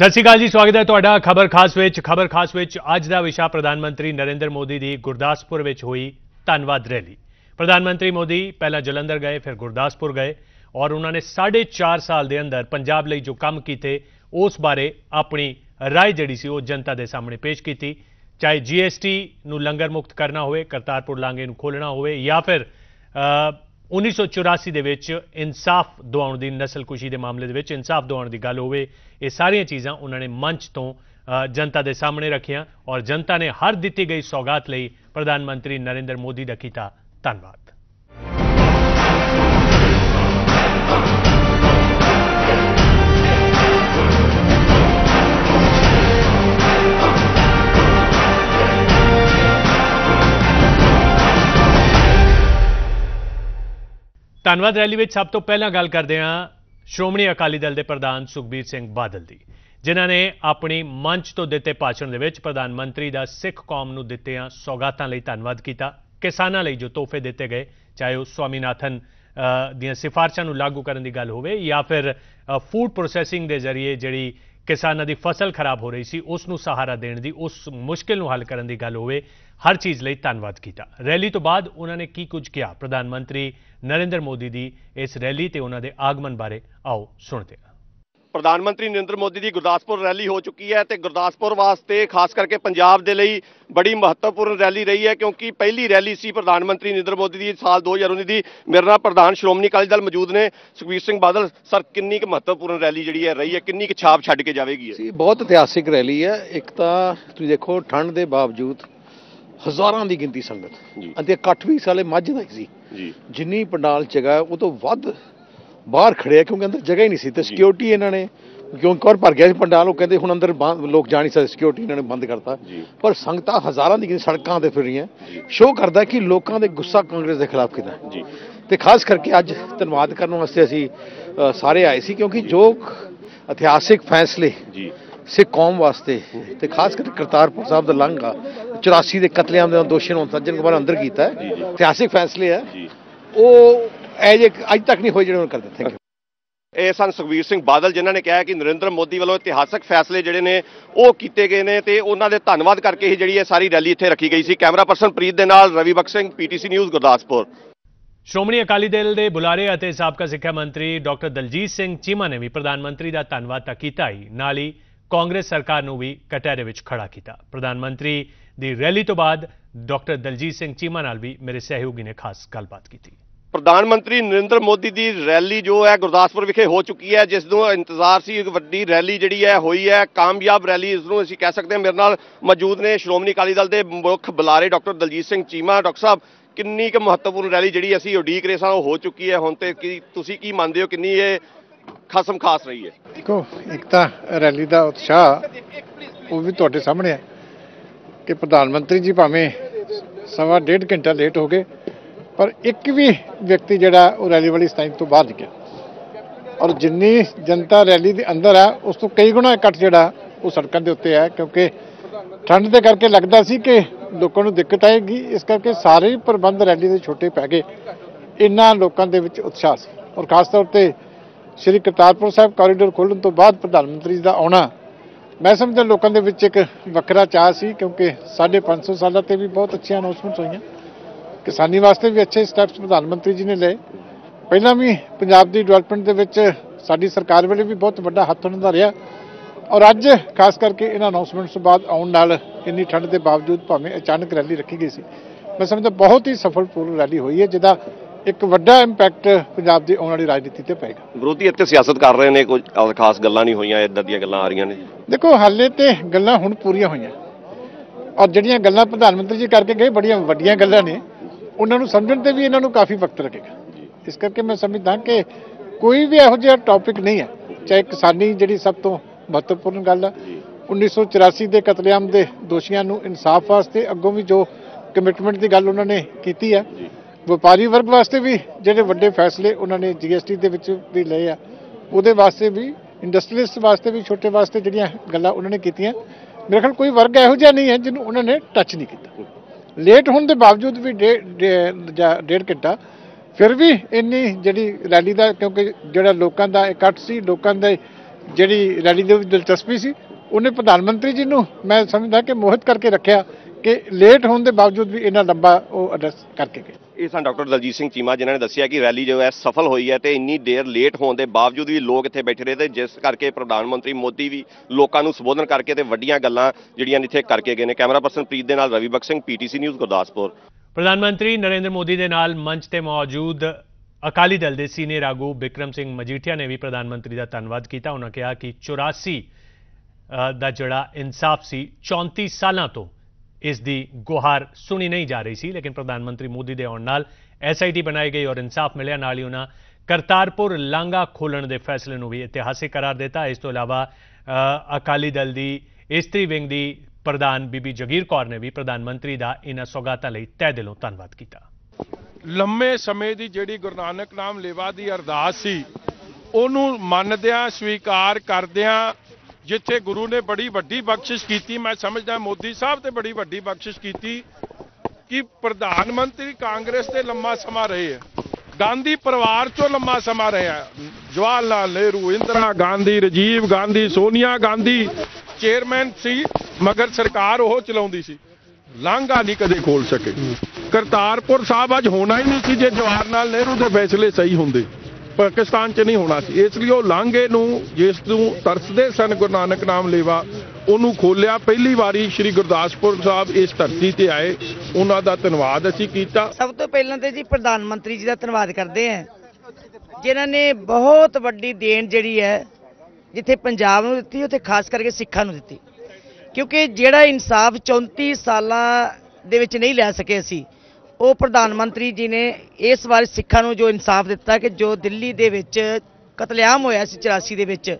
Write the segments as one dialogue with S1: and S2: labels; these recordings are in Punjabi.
S1: ਸਤਿ ਸ਼੍ਰੀ ਅਕਾਲ ਜੀ, ਸਵਾਗਤ ਹੈ ਤੁਹਾਡਾ ਖਬਰ ਖਾਸ ਵਿੱਚ। ਖਬਰ ਖਾਸ ਵਿੱਚ ਅੱਜ ਦਾ ਵਿਸ਼ਾ ਪ੍ਰਧਾਨ ਮੰਤਰੀ ਨਰਿੰਦਰ ਮੋਦੀ ਦੀ ਗੁਰਦਾਸਪੁਰ ਵਿੱਚ ਹੋਈ ਧੰਨਵਾਦ ਰੈਲੀ। ਪ੍ਰਧਾਨ ਮੰਤਰੀ ਮੋਦੀ ਪਹਿਲਾਂ ਜਲੰਧਰ ਗਏ, ਫਿਰ ਗੁਰਦਾਸਪੁਰ ਗਏ ਔਰ ਉਹਨਾਂ ਨੇ 4.5 ਸਾਲ ਦੇ ਅੰਦਰ ਪੰਜਾਬ ਲਈ ਜੋ ਕੰਮ ਕੀਤੇ, ਉਸ ਬਾਰੇ ਆਪਣੀ ਰਾਏ ਜਿਹੜੀ ਸੀ ਉਹ ਜਨਤਾ ਦੇ ਸਾਹਮਣੇ ਪੇਸ਼ ਕੀਤੀ। ਚਾਹੇ ਜੀਐਸਟੀ ਨੂੰ ਲੰਗਰ ਮੁਕਤ ਕਰਨਾ ਹੋਵੇ, ਕਰਤਾਰਪੁਰ ਲਾਂਘੇ ਨੂੰ ਖੋਲਣਾ ਹੋਵੇ ਜਾਂ ਫਿਰ 1984 ਦੇ ਵਿੱਚ ਇਨਸਾਫ ਦਿਵਾਉਣ ਦੀ ਨਸਲਕੁਸ਼ੀ ਦੇ ਮਾਮਲੇ ਦੇ ਵਿੱਚ ਇਨਸਾਫ ਦਿਵਾਉਣ ਦੀ ਗੱਲ ਹੋਵੇ, ਇਹ ਸਾਰੀਆਂ ਚੀਜ਼ਾਂ ਉਹਨਾਂ ਨੇ ਮੰਚ ਤੋਂ ਜਨਤਾ ਦੇ ਸਾਹਮਣੇ ਰੱਖੀਆਂ ਔਰ ਜਨਤਾ ਨੇ ਹਰ ਦਿੱਤੀ ਗਈ ਸੌਗਾਤ ਲਈ ਪ੍ਰਧਾਨ ਮੰਤਰੀ ਨਰਿੰਦਰ ਮੋਦੀ ਦਾ ਕੀਤਾ ਧੰਨਵਾਦ। ਧੰਨਵਾਦ ਰੈਲੀ ਵਿੱਚ ਸਭ ਤੋਂ ਪਹਿਲਾਂ ਗੱਲ ਕਰਦੇ ਹਾਂ ਸ਼੍ਰੋਮਣੀ ਅਕਾਲੀ ਦਲ ਦੇ ਪ੍ਰਧਾਨ ਸੁਖਬੀਰ ਸਿੰਘ ਬਾਦਲ ਦੀ, ਜਿਨ੍ਹਾਂ ਨੇ ਆਪਣੀ ਮੰਚ ਤੋਂ ਦਿੱਤੇ ਭਾਸ਼ਣ ਦੇ ਵਿੱਚ ਪ੍ਰਧਾਨ ਮੰਤਰੀ ਦਾ ਸਿੱਖ ਕੌਮ ਨੂੰ ਦਿੱਤੀਆਂ ਸੌਗਾਤਾਂ ਲਈ ਧੰਨਵਾਦ ਕੀਤਾ, ਕਿਸਾਨਾਂ ਲਈ ਜੋ ਤੋਹਫੇ ਦਿੱਤੇ ਗਏ, ਚਾਹੇ ਉਹ ਸਵਾਮੀਨਾਥਨ ਦੀਆਂ ਸਿਫਾਰਸ਼ਾਂ ਨੂੰ ਲਾਗੂ ਕਰਨ ਦੀ ਗੱਲ ਹੋਵੇ ਜਾਂ ਫਿਰ ਫੂਡ ਪ੍ਰੋਸੈਸਿੰਗ ਦੇ ਜ਼ਰੀਏ ਜਿਹੜੀ ਕਿਸਾਨਾਂ ਦੀ ਫਸਲ ਖਰਾਬ ਹੋ ਰਹੀ ਸੀ, ਉਸ ਨੂੰ ਸਹਾਰਾ ਦੇਣ ਦੀ, ਉਸ ਮੁਸ਼ਕਿਲ ਨੂੰ ਹੱਲ ਕਰਨ ਦੀ ਗੱਲ ਹੋਵੇ ਹਰ ਚੀਜ਼ ਲਈ ਧੰਨਵਾਦ ਕੀਤਾ। ਰੈਲੀ ਤੋਂ ਬਾਅਦ ਉਹਨਾਂ ਨੇ ਕੀ ਕੁਝ ਕਿਹਾ? ਪ੍ਰਧਾਨ ਮੰਤਰੀ ਨਰਿੰਦਰ ਮੋਦੀ ਦੀ ਇਸ ਰੈਲੀ ਤੇ ਉਹਨਾਂ ਦੇ ਆਗਮਨ ਬਾਰੇ ਆਓ ਸੁਣਦੇ ਹਾਂ।
S2: ਪ੍ਰਧਾਨ ਮੰਤਰੀ ਨਰਿੰਦਰ ਮੋਦੀ ਦੀ ਗੁਰਦਾਸਪੁਰ ਰੈਲੀ ਹੋ ਚੁੱਕੀ ਹੈ ਤੇ ਗੁਰਦਾਸਪੁਰ ਵਾਸਤੇ ਖਾਸ ਕਰਕੇ ਪੰਜਾਬ ਦੇ ਲਈ ਬੜੀ ਮਹੱਤਵਪੂਰਨ ਰੈਲੀ ਰਹੀ ਹੈ ਕਿਉਂਕਿ ਪਹਿਲੀ ਰੈਲੀ ਸੀ ਪ੍ਰਧਾਨ ਮੰਤਰੀ ਨਰਿੰਦਰ ਮੋਦੀ ਦੀ ਸਾਲ 2019 ਦੀ। ਮੇਰੇ ਨਾਲ ਪ੍ਰਧਾਨ ਸ਼੍ਰੋਮਣੀ ਅਕਾਲੀ ਦਲ ਮੌਜੂਦ ਨੇ ਸੁਖਬੀਰ ਸਿੰਘ ਬਾਦਲ। ਸਰ ਕਿੰਨੀ ਕੁ ਮਹੱਤਵਪੂਰਨ ਰੈਲੀ ਜਿਹੜੀ ਹੈ ਰਹੀ ਹੈ? ਕਿੰਨੀ ਕੁ ਛਾਪ ਛੱਡ ਕੇ ਜਾਵੇਗੀ ਇਹ?
S3: ਸੀ ਬਹੁਤ ਇਤਿਹਾਸਿਕ ਰੈਲੀ ਹੈ। ਇੱਕ ਤਾਂ ਤੁਸੀਂ ਦੇਖੋ ਠੰਡ ਦੇ ਬਾਵਜੂਦ ਹਜ਼ਾਰਾਂ ਦੀ ਗਿਣਤੀ ਸੰਗਤ। ਅਤੇ ਇਕੱਠ ਵੀ ਸਾਲੇ ਮੱਝ ਦਾ ਹੀ ਸੀ।
S2: ਜੀ।
S3: ਜਿੰਨੀ ਪੰਡਾਲ ਜਗ੍ਹਾ ਉਹ ਤੋਂ ਵੱਧ ਬਾਹਰ ਖੜਿਆ ਕਿਉਂਕਿ ਅੰਦਰ ਜਗ੍ਹਾ ਹੀ ਨਹੀਂ ਸੀ। ਤੇ ਸਿਕਿਉਰਿਟੀ ਇਹਨਾਂ ਨੇ ਕਿਉਂ ਇੱਕ ਵਾਰ ਭਰ ਗਿਆ ਸੀ ਪੰਡਾਲ ਉਹ ਕਹਿੰਦੇ ਹੁਣ ਅੰਦਰ ਲੋਕ ਜਾ ਨਹੀਂ ਸਕਦੇ ਸਿਕਿਉਰਿਟੀ ਇਹਨਾਂ ਨੇ ਬੰਦ ਕਰਤਾ। ਪਰ ਸੰਗਤਾਂ ਹਜ਼ਾਰਾਂ ਦੀ ਗਿਣਤੀ ਸੜਕਾਂ ਤੇ ਫਿਰ ਰਹੀਆਂ। ਸ਼ੋਅ ਕਰਦਾ ਕਿ ਲੋਕਾਂ ਦੇ ਗੁੱਸਾ ਕਾਂਗਰਸ ਦੇ ਖਿਲਾਫ ਹੈ।
S2: ਜੀ।
S3: ਤੇ ਖਾਸ ਕਰਕੇ ਅੱਜ ਧੰਨਵਾਦ ਕਰਨ ਵਾਸਤੇ ਅਸੀਂ ਸਾਰੇ ਆਏ ਸੀ ਕਿਉਂਕਿ ਜੋ। ਇਤਿਹਾਸਿਕ ਫੈਸਲੇ
S2: ਜੀ।
S3: ਸਿੱਖ ਕੌਮ ਵਾਸਤੇ ਤੇ ਖਾਸ ਕਰਕੇ ਕਰਤਾਰਪੁਰ ਸਾਹਿਬ ਦਾ ਲੰਘਾ 84 ਦੇ ਕਤਲੇਆਮ ਦੇ ਦੋਸ਼ੀ ਨੂੰ ਸੱਜਣ ਕੁਮਾਰ ਅੰਦਰ ਕੀਤਾ ਹੈ। ਇਤਿਹਾਸਿਕ ਫੈਸਲੇ ਹੈ। ਉਹ ਐਜ ਅੱਜ ਤੱਕ ਨਹੀਂ ਹੋਏ ਜਿਹੜੇ ਉਹਨਾਂ ਕਰ ਦਿੱਤੇ। ਥੈਂਕ ਯੂ
S2: ਇਹ ਸਨ ਸੁਖਬੀਰ ਸਿੰਘ ਬਾਦਲ ਜਿਨ੍ਹਾਂ ਨੇ ਕਿਹਾ ਕਿ ਨਰਿੰਦਰ ਮੋਦੀ ਵੱਲੋਂ ਇਤਿਹਾਸਕ ਫੈਸਲੇ ਜਿਹੜੇ ਨੇ ਉਹ ਕੀਤੇ ਗਏ ਨੇ ਤੇ ਉਹਨਾਂ ਦੇ ਧੰਨਵਾਦ ਕਰਕੇ ਹੀ ਜਿਹੜੀ ਇਹ ਸਾਰੀ ਰੈਲੀ ਇੱਥੇ ਰੱਖੀ ਗਈ ਸੀ। ਕੈਮਰਾ ਪਰਸਨ ਪ੍ਰੀਤ ਦੇ ਨਾਲ ਰਵੀ ਬਖਸ਼ ਸਿੰਘ ਪੀਟੀਸੀ ਨਿਊਜ਼ ਗੁਰਦਾਸਪੁਰ।
S1: ਸ਼੍ਰੋਮਣੀ ਅਕਾਲੀ ਦਲ ਦੇ ਬੁਲਾਰੇ ਅਤੇ ਸਾਬਕਾ ਸਿੱਖਿਆ ਮੰਤਰੀ ਡਾਕਟਰ ਦਲਜੀਤ ਸਿੰਘ ਚੀਮਾ ਨੇ ਵੀ ਪ੍ਰਧਾਨ ਮੰਤਰੀ ਦਾ ਧੰਨਵਾਦ ਤਾਂ ਕੀਤਾ ਹੀ। ਨਾਲ ਹੀ ਕਾਂਗਰਸ ਸਰਕਾਰ ਨੂੰ ਵੀ ਕਟਹਿਰੇ ਵਿੱਚ ਖੜਾ ਕੀਤਾ। ਪ੍ਰਧਾਨ ਮੰਤਰੀ ਦੀ ਰੈਲੀ ਤੋਂ ਬਾਅਦ ਡਾਕਟਰ ਦਲਜੀਤ ਸਿੰਘ ਚੀਮਾ ਨਾਲ ਵੀ ਮੇਰੇ ਸਹਿਯੋਗੀ ਨੇ ਖਾਸ ਗੱਲਬਾਤ ਕੀਤੀ।
S2: ਪ੍ਰਧਾਨ ਮੰਤਰੀ ਨਰਿੰਦਰ ਮੋਦੀ ਦੀ ਰੈਲੀ ਜੋ ਹੈ ਗੁਰਦਾਸਪੁਰ ਵਿਖੇ ਹੋ ਚੁੱਕੀ ਹੈ ਜਿਸ ਨੂੰ ਇੰਤਜ਼ਾਰ ਸੀ ਇੱਕ ਵੱਡੀ ਰੈਲੀ ਜਿਹੜੀ ਹੈ ਹੋਈ ਹੈ। ਕਾਮਯਾਬ ਰੈਲੀ ਇਸ ਨੂੰ ਅਸੀਂ ਕਹਿ ਸਕਦੇ ਹਾਂ। ਮੇਰੇ ਨਾਲ ਮੌਜੂਦ ਨੇ ਸ਼੍ਰੋਮਣੀ ਅਕਾਲੀ ਦਲ ਦੇ ਮੁੱਖ ਬੁਲਾਰੇ ਡਾਕਟਰ ਦਲਜੀਤ ਸਿੰਘ ਚੀਮਾ। ਡਾਕਟਰ ਸਾਹਿਬ ਕਿੰਨੀ ਕੁ ਮਹੱਤਵਪੂਰਨ ਰੈਲੀ ਜਿਹੜੀ ਅਸੀਂ ਉਡੀਕ ਰਹੇ ਸਾਂ ਉਹ ਹੋ ਚੁੱਕੀ ਹੈ। ਹੁਣ ਤੇ ਕੀ ਤੁਸੀਂ ਕੀ ਮੰਨਦੇ ਹੋ? ਕਿੰਨੀ ਇਹ ਖਸਮ ਖਾਸ ਰਹੀ ਹੈ?
S4: ਦੇਖੋ ਇੱਕ ਤਾਂ ਰੈਲੀ ਦਾ ਉਤਸ਼ਾਹ ਉਹ ਵੀ ਤੁਹਾਡੇ ਸਾਹਮਣੇ ਹੈ। ਕਿ ਪ੍ਰਧਾਨ ਮੰਤਰੀ ਜੀ ਭਾਵੇਂ ਸਵਾ ਡੇਢ ਘੰਟਾ ਲੇਟ ਹੋ ਗਏ, ਪਰ ਇੱਕ ਵੀ ਵਿਅਕਤੀ ਜਿਹੜਾ ਉਹ ਰੈਲੀ ਵਾਲੀ ਸਥਾਨ ਤੋਂ ਬਾਹਰ ਨਿਕਲਿਆ ਔਰ ਜਿੰਨੀ ਜਨਤਾ ਰੈਲੀ ਦੇ ਅੰਦਰ ਆ, ਉਸ ਤੋਂ ਕਈ ਗੁਣਾ ਇਕੱਠ ਜਿਹੜਾ ਉਹ ਸੜਕਾਂ ਦੇ ਉੱਤੇ ਹੈ ਕਿਉਂਕਿ ਠੰਡ ਦੇ ਕਰਕੇ ਲੱਗਦਾ ਸੀ ਕਿ ਲੋਕਾਂ ਨੂੰ ਦਿੱਕਤ ਆਏਗੀ, ਇਸ ਕਰਕੇ ਸਾਰੇ ਹੀ ਪ੍ਰਬੰਧ ਰੈਲੀ ਦੇ ਛੋਟੇ ਪੈ ਗਏ। ਇੰਨਾ ਲੋਕਾਂ ਦੇ ਵਿੱਚ ਉਤਸ਼ਾਹ ਸੀ। ਔਰ ਖਾਸ ਤੌਰ ਤੇ ਸ਼੍ਰੀ ਕਰਤਾਰਪੁਰ ਸਾਹਿਬ ਕੋਰੀਡੋਰ ਖੋਲ੍ਹਣ ਤੋਂ ਬਾਅਦ ਪ੍ਰਧਾਨ ਮੰਤਰੀ ਦਾ ਆਉਣਾ ਮੈਂ ਸਮਝਦਾ ਲੋਕਾਂ ਦੇ ਵਿੱਚ ਇੱਕ ਵੱਖਰਾ ਚਾਹ ਸੀ, ਕਿਉਂਕਿ 550 ਸਾਲਾਂ ਤੇ ਵੀ ਬਹੁਤ ਅੱਛੀਆਂ ਅਨਾਉਂਸਮੈਂਟਸ ਹੋਈਆਂ। ਕਿਸਾਨੀ ਵਾਸਤੇ ਵੀ ਅੱਛੇ ਸਟੈਪਸ ਪ੍ਰਧਾਨ ਮੰਤਰੀ ਜੀ ਨੇ ਲਏ। ਪਹਿਲਾਂ ਵੀ ਪੰਜਾਬ ਦੀ ਡਿਵੈਲਪਮੈਂਟ ਦੇ ਵਿੱਚ ਸਾਡੀ ਸਰਕਾਰ ਵੇਲੇ ਵੀ ਬਹੁਤ ਵੱਡਾ ਹੱਥ ਉਹਨਾਂ ਦਾ ਰਿਹਾ। ਔਰ ਅੱਜ ਖਾਸ ਕਰਕੇ ਇਹਨਾਂ ਅਨਾਉਂਸਮੈਂਟਸ ਤੋਂ ਬਾਅਦ ਆਉਣ ਨਾਲ ਇੰਨੀ ਠੰਡ ਦੇ ਬਾਵਜੂਦ ਭਾਵੇਂ ਅਚਾਨਕ ਰੈਲੀ ਰੱਖੀ ਗਈ ਸੀ। ਮੈਂ ਸਮਝਦਾ ਬਹੁਤ ਹੀ ਸਫਲਪੂਰਨ ਰੈਲੀ ਹੋਈ ਹੈ, ਜਿਹਦਾ ਇੱਕ ਵੱਡਾ ਇੰਪੈਕਟ ਪੰਜਾਬ ਦੀ ਆਉਣ ਵਾਲੀ ਰਾਜਨੀਤੀ ਤੇ ਪਏਗਾ।
S2: ਵਿਰੋਧੀ ਇੱਥੇ ਸਿਆਸਤ ਕਰ ਰਹੇ ਨੇ ਕੋਈ ਖਾਸ ਗੱਲਾਂ ਨਹੀਂ ਹੋਈਆਂ ਇਦਾਂ ਦੀਆਂ ਗੱਲਾਂ ਆ ਰਹੀਆਂ ਨੇ
S4: ਦੇਖੋ ਹਾਲੇ ਤੇ ਗੱਲਾਂ ਹੁਣ ਪੂਰੀਆਂ ਹੋਈਆਂ। ਔਰ ਜਿਹੜੀਆਂ ਗੱਲਾਂ ਪ੍ਰਧਾਨ ਮੰਤਰੀ ਜੀ ਕਰਕੇ ਗਏ ਬੜੀਆਂ ਵੱਡੀਆਂ ਗੱਲਾਂ ਨੇ ਉਹਨਾਂ ਨੂੰ ਸਮਝਣ ਤੇ ਵੀ ਇਹਨਾਂ ਨੂੰ ਕਾਫੀ ਵਕਤ ਲੱਗੇਗਾ। ਇਸ ਕਰਕੇ ਮੈਂ ਸਮਝਦਾ ਕਿ ਕੋਈ ਵੀ ਇਹੋ ਜਿਹਾ ਟੌਪਿਕ ਨਹੀਂ ਹੈ ਚਾਹੇ ਕਿਸਾਨੀ ਜਿਹੜੀ ਸਭ ਤੋਂ ਮਹੱਤਵਪੂਰਨ ਗੱਲ ਹੈ 1984 ਦੇ ਕਤਲੇਆਮ ਦੇ ਦੋਸ਼ੀਆਂ ਨੂੰ ਇਨਸਾਫ ਵਾਸਤੇ ਅੱਗੋਂ ਵੀ ਜੋ ਕਮਿਟਮੈਂਟ ਦੀ ਗੱਲ ਉਹਨਾਂ ਨੇ ਕੀਤੀ ਹੈ ਵਪਾਰੀ ਵਰਗ ਵਾਸਤੇ ਵੀ ਜਿਹੜੇ ਵੱਡੇ ਫੈਸਲੇ ਉਹਨਾਂ ਨੇ ਜੀਐਸਟੀ ਦੇ ਵਿੱਚ ਵੀ ਲਏ ਆ, ਉਹਦੇ ਵਾਸਤੇ ਵੀ ਇੰਡਸਟਰੀਅਲਿਸਟ ਵਾਸਤੇ ਵੀ, ਛੋਟੇ ਵਾਸਤੇ ਜਿਹੜੀਆਂ ਗੱਲਾਂ ਉਹਨਾਂ ਨੇ ਕੀਤੀਆਂ, ਮੇਰੇ ਖਿਆਲ ਕੋਈ ਵਰਗ ਇਹੋ ਜਿਹਾ ਨਹੀਂ ਹੈ ਜਿਹਨੂੰ ਉਹਨਾਂ ਨੇ ਟੱਚ ਨਹੀਂ ਕੀਤਾ। ਲੇਟ ਹੋਣ ਦੇ ਬਾਵਜੂਦ ਵੀ ਡੇ- ਡੇ- ਜਾਂ ਡੇਢ ਘੰਟਾ, ਫਿਰ ਵੀ ਇੰਨੀ ਜਿਹੜੀ ਰੈਲੀ ਦਾ, ਕਿਉਂਕਿ ਜਿਹੜਾ ਲੋਕਾਂ ਦਾ ਇਕੱਠ ਸੀ, ਲੋਕਾਂ ਦੇ ਜਿਹੜੀ ਰੈਲੀ ਦੇ ਵਿੱਚ ਦਿਲਚਸਪੀ ਸੀ, ਉਹਨੇ ਪ੍ਰਧਾਨ ਮੰਤਰੀ ਜੀ ਨੂੰ ਮੈਂ ਸਮਝਦਾ ਕਿ ਮੋਹਿਤ ਕਰਕੇ ਰੱਖਿਆ ਕਿ ਲੇਟ ਹੋਣ ਦੇ ਬਾਵਜੂਦ ਵੀ ਇਹਨਾਂ ਲੰਬਾ ਉਹ ਐਡਰੈਸ ਕਰਕੇ ਗਏ।
S2: ਇਹ ਸਨ ਡਾਕਟਰ ਦਲਜੀਤ ਸਿੰਘ ਚੀਮਾ, ਜਿਨ੍ਹਾਂ ਨੇ ਦੱਸਿਆ ਕਿ ਰੈਲੀ ਜੋ ਹੈ ਸਫਲ ਹੋਈ ਹੈ ਤੇ ਇੰਨੀ ਦੇਰ ਲੇਟ ਹੋਣ ਦੇ ਬਾਵਜੂਦ ਵੀ ਲੋਕ ਇੱਥੇ ਬੈਠੇ ਰਹੇ ਤੇ ਜਿਸ ਕਰਕੇ ਪ੍ਰਧਾਨ ਮੰਤਰੀ ਮੋਦੀ ਵੀ ਲੋਕਾਂ ਨੂੰ ਸੰਬੋਧਨ ਕਰਕੇ ਤੇ ਵੱਡੀਆਂ ਗੱਲਾਂ ਜਿਹੜੀਆਂ ਨੇ ਇੱਥੇ ਕਰਕੇ ਗਏ ਨੇ। ਕੈਮਰਾ ਪਰਸਨ ਪ੍ਰੀਤ ਦੇ ਨਾਲ ਰਵੀ ਬਖਸ਼ ਸਿੰਘ, ਪੀਟੀਸੀ ਨਿਊਜ਼ ਗੁਰਦਾਸਪੁਰ।
S1: ਪ੍ਰਧਾਨ ਮੰਤਰੀ ਨਰਿੰਦਰ ਮੋਦੀ ਦੇ ਨਾਲ ਮੰਚ ਤੇ ਮੌਜੂਦ ਅਕਾਲੀ ਦਲ ਦੇ ਸੀਨੀਅਰ ਆਗੂ ਬਿਕਰਮ ਸਿੰਘ ਮਜੀਠੀਆ ਨੇ ਵੀ ਪ੍ਰਧਾਨ ਮੰਤਰੀ ਦਾ ਧੰਨਵਾਦ ਕੀਤਾ। ਉਹਨਾਂ ਕਿਹਾ ਕਿ 84 ਦਾ ਜਿਹੜਾ ਇਨਸਾਫ ਸੀ 34 ਸਾਲਾਂ ਤੋਂ ਇਸ ਦੀ ਗੁਹਾਰ ਸੁਣੀ ਨਹੀਂ ਜਾ ਰਹੀ ਸੀ, ਲੇਕਿਨ ਪ੍ਰਧਾਨ ਮੰਤਰੀ ਮੋਦੀ ਦੇ ਆਉਣ ਨਾਲ ਐਸਆਈਟੀ ਬਣਾਈ ਗਈ ਔਰ ਇਨਸਾਫ ਮਿਲਿਆ। ਨਾਲ ਹੀ ਉਹਨਾਂ ਕਰਤਾਰਪੁਰ ਲਾਂਘਾ ਖੋਲਣ ਦੇ ਫੈਸਲੇ ਨੂੰ ਵੀ ਇਤਿਹਾਸਿਕ ਕਰਾਰ ਦਿੱਤਾ। ਇਸ ਤੋਂ ਇਲਾਵਾ ਅਕਾਲੀ ਦਲ ਦੀ ਇਸਤਰੀ ਵਿੰਗ ਦੀ ਪ੍ਰਧਾਨ ਬੀਬੀ ਜਗੀਰ ਕੌਰ ਨੇ ਵੀ ਪ੍ਰਧਾਨ ਮੰਤਰੀ ਦਾ ਇਹਨਾਂ ਸੌਗਾਤਾਂ ਲਈ ਤਹਿ ਦਿਲੋਂ ਧੰਨਵਾਦ ਕੀਤਾ।
S5: ਲੰਮੇ ਸਮੇਂ ਦੀ ਜਿਹੜੀ ਗੁਰੂ ਨਾਨਕ ਨਾਮ ਲੇਵਾ ਦੀ ਅਰਦਾਸ ਸੀ, ਉਹਨੂੰ ਮੰਨਦਿਆਂ, ਸਵੀਕਾਰ ਕਰਦਿਆਂ ਜਿੱਥੇ ਗੁਰੂ ਨੇ ਬੜੀ ਵੱਡੀ ਬਖਸ਼ਿਸ਼ ਕੀਤੀ, ਮੈਂ ਸਮਝਦਾ ਮੋਦੀ ਸਾਹਿਬ ਤੇ ਬੜੀ ਵੱਡੀ ਬਖਸ਼ਿਸ਼ ਕੀਤੀ ਕਿ ਪ੍ਰਧਾਨ ਮੰਤਰੀ ਕਾਂਗਰਸ ਤੇ ਲੰਮਾ ਸਮਾਂ ਰਹੇ ਹੈ ਗਾਂਧੀ ਪਰਿਵਾਰ ਚੋਂ ਲੰਮਾ ਸਮਾਂ ਰਿਹਾ ਜਵਾਹਰ ਲਾਲ ਨਹਿਰੂ, ਇੰਦਰਾ ਗਾਂਧੀ, ਰਾਜੀਵ ਗਾਂਧੀ, ਸੋਨੀਆ ਗਾਂਧੀ, ਚੇਅਰਮੈਨ ਸੀ, ਮਗਰ ਸਰਕਾਰ ਉਹ ਚਲਾਉਂਦੀ ਸੀ। ਲਾਂਘਾ ਨਹੀਂ ਕਦੇ ਖੋਲ ਸਕੇ। ਕਰਤਾਰਪੁਰ ਸਾਹਿਬ ਅੱਜ ਹੋਣਾ ਹੀ ਨਹੀਂ ਸੀ ਜੇ ਜਵਾਹਰ ਲਾਲ ਨਹਿਰੂ ਦੇ ਫੈਸਲੇ ਸਹੀ ਹੁੰਦੇ। ਪਾਕਿਸਤਾਨ 'ਚ ਨਹੀਂ ਹੋਣਾ ਸੀ। ਇਸ ਲਈ ਉਹ ਲਾਂਘੇ ਨੂੰ, ਜਿਸ ਨੂੰ ਤਰਸਦੇ ਸਨ ਗੁਰੂ ਨਾਨਕ ਨਾਮ ਲੇਵਾ, ਉਹਨੂੰ ਖੋਲਿਆ ਪਹਿਲੀ ਵਾਰੀ ਸ੍ਰੀ ਗੁਰਦਾਸਪੁਰ ਸਾਹਿਬ ਇਸ ਧਰਤੀ ਤੇ ਆਏ। ਉਹਨਾਂ ਦਾ ਧੰਨਵਾਦ ਅਸੀਂ ਕੀਤਾ।
S6: ਸਭ ਤੋਂ ਪਹਿਲਾਂ ਤੇ ਜੀ ਪ੍ਰਧਾਨ ਮੰਤਰੀ ਜੀ ਦਾ ਧੰਨਵਾਦ ਕਰਦੇ ਹਾਂ। ਜਿਨ੍ਹਾਂ ਨੇ ਬਹੁਤ ਵੱਡੀ ਦੇਣ ਜਿਹੜੀ ਹੈ, ਜਿੱਥੇ ਪੰਜਾਬ ਨੂੰ ਦਿੱਤੀ, ਉੱਥੇ ਖਾਸ ਕਰਕੇ ਸਿੱਖਾਂ ਨੂੰ ਦਿੱਤੀ। ਕਿਉਂਕਿ ਜਿਹੜਾ ਇਨਸਾਫ 34 ਸਾਲਾਂ ਦੇ ਵਿੱਚ ਨਹੀਂ ਲੈ ਸਕੇ ਅਸੀਂ ਉਹ ਪ੍ਰਧਾਨ ਮੰਤਰੀ ਜੀ ਨੇ ਇਸ ਵਾਰ ਸਿੱਖਾਂ ਨੂੰ ਜੋ ਇਨਸਾਫ ਦਿੱਤਾ ਕਿ ਜੋ ਦਿੱਲੀ ਦੇ ਵਿੱਚ ਕਤਲੇਆਮ ਹੋਇਆ ਸੀ 84 ਦੇ ਵਿੱਚ,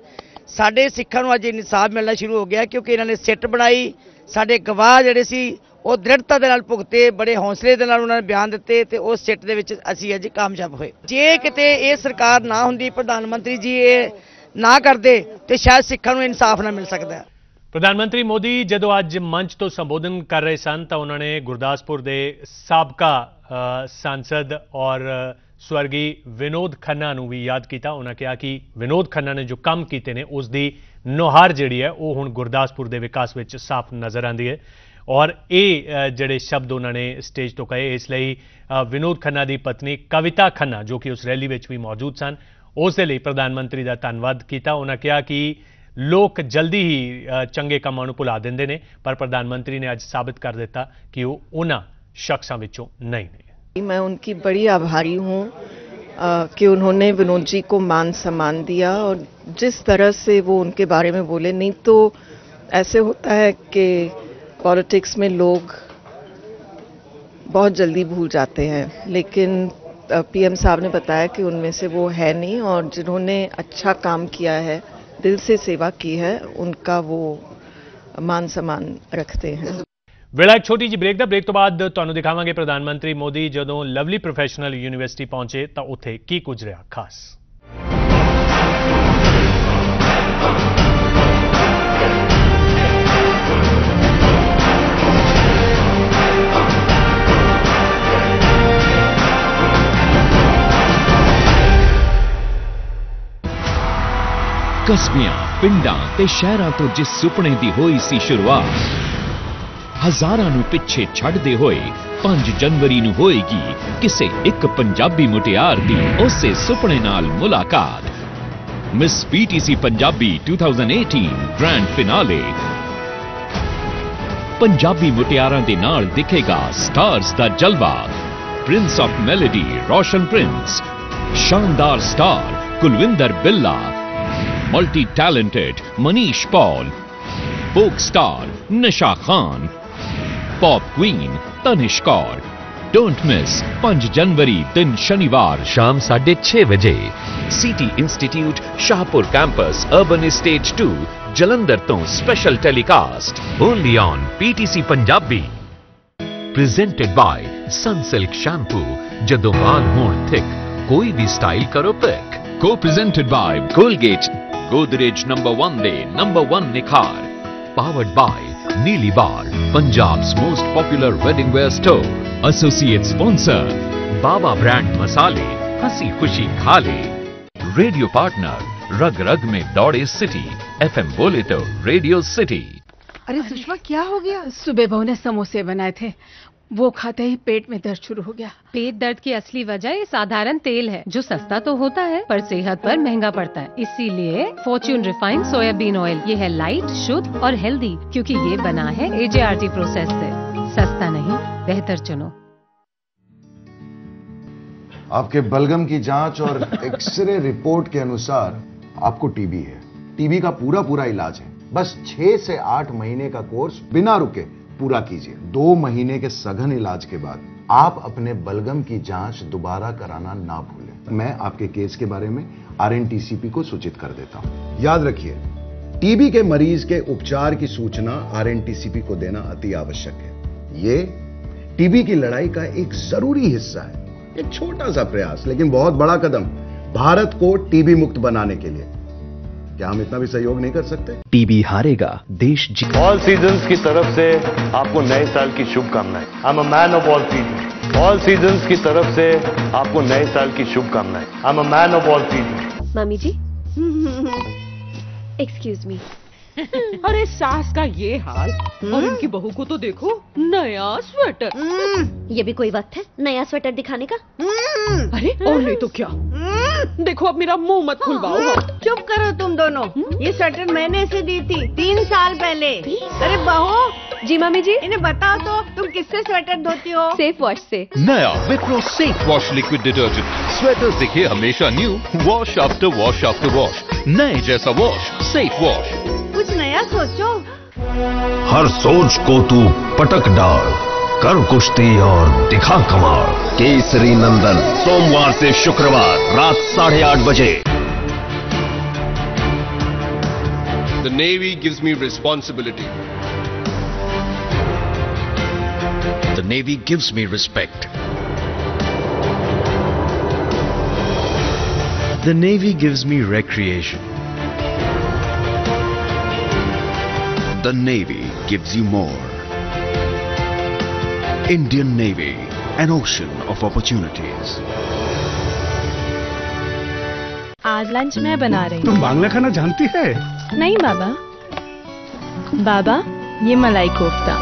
S6: ਸਾਡੇ ਸਿੱਖਾਂ ਨੂੰ ਅੱਜ ਇਨਸਾਫ ਮਿਲਣਾ ਸ਼ੁਰੂ ਹੋ ਗਿਆ ਕਿਉਂਕਿ ਇਹਨਾਂ ਨੇ ਸਿੱਟ ਬਣਾਈ, ਸਾਡੇ ਗਵਾਹ ਜਿਹੜੇ ਸੀ, ਉਹ ਦ੍ਰਿੜਤਾ ਦੇ ਨਾਲ ਭੁਗਤੇ, ਬੜੇ ਹੌਸਲੇ ਦੇ ਨਾਲ ਉਹਨਾਂ ਨੇ ਬਿਆਨ ਦਿੱਤੇ ਤੇ ਉਸ ਸਿੱਟ ਦੇ ਵਿੱਚ ਅਸੀਂ ਅੱਜ ਕਾਮਯਾਬ ਹੋਏ। ਜੇ ਕਿਤੇ ਇਹ ਸਰਕਾਰ ਨਾ ਹੁੰਦੀ, ਪ੍ਰਧਾਨ ਮੰਤਰੀ ਜੀ ਇਹ ਨਾ ਕਰਦੇ, ਤੇ ਸ਼ਾਇਦ ਸਿੱਖਾਂ ਨੂੰ ਇਨਸਾਫ ਨਾ ਮਿਲ ਸਕਦਾ।
S1: ਪ੍ਰਧਾਨ ਮੰਤਰੀ ਮੋਦੀ ਜਦੋਂ ਅੱਜ ਮੰਚ ਤੋਂ ਸੰਬੋਧਨ ਕਰ ਰਹੇ ਸਨ ਤਾਂ ਉਹਨਾਂ ਨੇ ਗੁਰਦਾਸਪੁਰ ਦੇ ਸਾਬਕਾ ਅ, ਸਾਂਸਦ ਔਰ ਸਵਰਗੀ ਵਿਨੋਦ ਖੰਨਾ ਨੂੰ ਵੀ ਯਾਦ ਕੀਤਾ। ਉਹਨਾਂ ਕਿਹਾ ਕਿ ਵਿਨੋਦ ਖੰਨਾ ਨੇ ਜੋ ਕੰਮ ਕੀਤੇ ਨੇ ਉਸ ਦੀ ਨੁਹਾਰ ਜਿਹੜੀ ਹੈ ਉਹ ਹੁਣ ਗੁਰਦਾਸਪੁਰ ਦੇ ਵਿਕਾਸ ਵਿੱਚ ਸਾਫ਼ ਨਜ਼ਰ ਆਉਂਦੀ ਹੈ। ਔਰ ਇਹ ਜਿਹੜੇ ਸ਼ਬਦ ਉਹਨਾਂ ਨੇ ਸਟੇਜ ਤੋਂ ਕਹੇ ਇਸ ਲਈ ਵਿਨੋਦ ਖੰਨਾ ਦੀ ਪਤਨੀ ਕਵਿਤਾ ਖੰਨਾ ਜੋ ਕਿ ਉਸ ਰੈਲੀ ਵਿੱਚ ਵੀ ਮੌਜੂਦ ਸਨ ਉਸ ਦੇ ਲਈ ਪ੍ਰਧਾਨ ਮੰਤਰੀ ਦਾ ਧੰਨਵਾਦ ਕੀਤਾ। ਉਹਨਾਂ ਕਿਹਾ ਕਿ ਲੋਕ ਜਲਦੀ ਹੀ ਅ, ਚੰਗੇ ਕੰਮਾਂ ਨੂੰ ਭੁਲਾ ਦਿੰਦੇ ਨੇ ਪਰ ਪ੍ਰਧਾਨ ਮੰਤਰੀ ਨੇ ਅੱਜ ਸਾਬਿਤ ਕਰ ਦਿੱਤਾ ਕਿ ਉਹ ਉਹਨਾਂ ਸ਼ਖਸਾਂ ਵਿੱਚੋਂ ਨਹੀਂ ਨੇ
S7: मैं उनकी बड़ी आभारी हूँ अ, कि उन्होंने विनोद जी को मान सम्मान दिया और जिस तरह से वो उनके बारे में बोले नहीं तो ऐसे होता है कि पॉलिटिक्स में लोग बहुत जल्दी भूल जाते हैं लेकिन पीएम साहब ने बताया कि उनमें से वो है नहीं और जिन्होंने अच्छा काम किया है दिल से सेवा की है उनका वो मान सम्मान रखते हैं
S1: ਵੇਲਾ ਇੱਕ ਛੋਟੀ ਜਿਹੀ ਬ੍ਰੇਕ ਦਾ ਬ੍ਰੇਕ ਤੋਂ ਬਾਅਦ ਤੁਹਾਨੂੰ ਦਿਖਾਵਾਂਗੇ ਪ੍ਰਧਾਨ ਮੰਤਰੀ ਮੋਦੀ ਜਦੋਂ ਲਵਲੀ ਪ੍ਰੋਫੈਸ਼ਨਲ ਯੂਨੀਵਰਸਿਟੀ ਪਹੁੰਚੇ ਤਾਂ ਉੱਥੇ ਕੀ ਕੁਝ ਰਿਹਾ ਖਾਸ
S8: ਕਸਬਿਆਂ, ਪਿੰਡਾਂ ਤੇ ਸ਼ਹਿਰਾਂ ਤੋਂ ਜਿਸ ਸੁਪਨੇ ਦੀ ਹੋਈ ਸੀ ਸ਼ੁਰੂਆਤ, ਹਜ਼ਾਰਾਂ ਨੂੰ ਪਿੱਛੇ ਛੱਡਦੇ ਹੋਏ 5 ਜਨਵਰੀ ਨੂੰ ਹੋਏਗੀ ਕਿਸੇ ਇੱਕ ਪੰਜਾਬੀ ਮੁਟਿਆਰ ਦੀ ਉਸੇ ਸੁਪਨੇ ਨਾਲ ਮੁਲਾਕਾਤ। Miss PTC Punjabi 2018 grand finale Punjabi ਮੁਟਿਆਰਾਂ ਦੇ ਨਾਲ ਦਿਖੇਗਾ ਸਟਾਰਸ ਦਾ ਜਲਵਾ prince of melody Roshan Prince ਸ਼ਾਨਦਾਰ star Kulwinder Billa multi talented Manish Paul folk star Nisha Khan pop queen Tanish Kaur Don't miss 5 जनवरी दिन शनिवार शाम साढ़े छह बजे। City institute Shahpur campus urban stage to Jalandhar तो special telecast only on PTC Punjabi presented by Sunsilk shampoo जदों होन थिक कोई भी स्टाइल करो पिक को presented by Colgate Godrej number one they number one निखार। Powered by Neeli Bar Punjab most popular wedding wear store associate sponsor Baba brand मसाले हँसी खुशी खा ले रेडियो पार्टनर रग रग में दौड़े सिटी एफ़ एम बोले तो रेडियो सिटी
S9: अरे सुषमा क्या हो गया? सुबह बहू ने समोसे बनाए थे। वो खाते ही पेट में दर्द शुरू हो गया।
S10: पेट दर्द की असली वजह ये साधारण तेल है जो सस्ता तो होता है पर सेहत पर महँगा पड़ता है। इसीलिए फॉर्च्यून रिफाइंड सोयाबीन ऑयल ये है लाइट शुद्ध और हेल्दी क्योंकि ये बना है एजेआरटी प्रोसेस से। सस्ता नहीं बेहतर चुनो।
S11: आपके बलगम की जाँच और एक्सरे रिपोर्ट के अनुसार आपको टीबी है। टीबी का पूरा पूरा इलाज है। बस छह से आठ महीने का कोर्स बिना रुके पूरा कीजिए। दो महीने के सघन इलाज के बाद आप अपने बलगम की जाँच दोबारा कराना ना भूलें। मैं आपके केस के बारे में आरएनटीसीपी को सूचित कर देता हूँ। याद रखिए टीबी के मरीज़ के उपचार की सूचना आरएनटीसीपी को देना अति आवश्यक है। ये टीबी की लड़ाई का एक ज़रूरी हिस्सा है। एक छोटा सा प्रयास, लेकिन बहुत बड़ा कदम। भारत को टीबी मुक्त बनाने के लिए। क्या हम इतना भी सहयोग नहीं कर सकते?
S12: टीबी हारेगा देश जी
S13: ऑल सीज़न की तरफ़ से आपको नए साल की शुभकामनाएँ। I am a man of all season all season की तरफ़ से आपको नए साल की शुभकामनाएँ। I am a man of all season
S14: मामी जी? एक्सक्यूज मी
S15: अरे सास का ये हाल। और इनकी बहू को तो देखो नया स्वेटर।
S14: ये भी कोई वक्त है नया स्वेटर दिखाने का?
S15: अरे और नहीं तो क्या? देखो अब मेरा मुँह मत खुलवाओ।
S16: चुप करो तुम दोनों। ये स्वेटर मैंने इसे दी थी तीन साल पहले। अरे बहू।
S14: जी मामी जी।
S16: इन्हें बताओ तो तुम किससे स्वेटर धोती हो?
S14: सेफ़ वॉश से।
S8: नया Wipro safe wash liquid detergent sweater दिखे हमेशा new wash after wash after wash नए जैसा वॉश सेफ़ वॉश
S16: कुछ नया सोचो।
S17: हर सोच को तू पटक डाल कर कुश्ती और दिखा कमाल। केसरी नंदन सोमवार से शुक्रवार रात साढ़े आठ बजे।
S18: The navy gives me responsibility
S17: the navy gives me respect
S12: the navy gives me recreation
S17: The Navy gives you more. Indian Navy, an ocean of opportunities.
S19: आज लंच मैं बना रही
S20: तुम बांग्ला खाना जानती है?
S19: नहीं बाबा। बाबा ये मलाई कोफ्ता।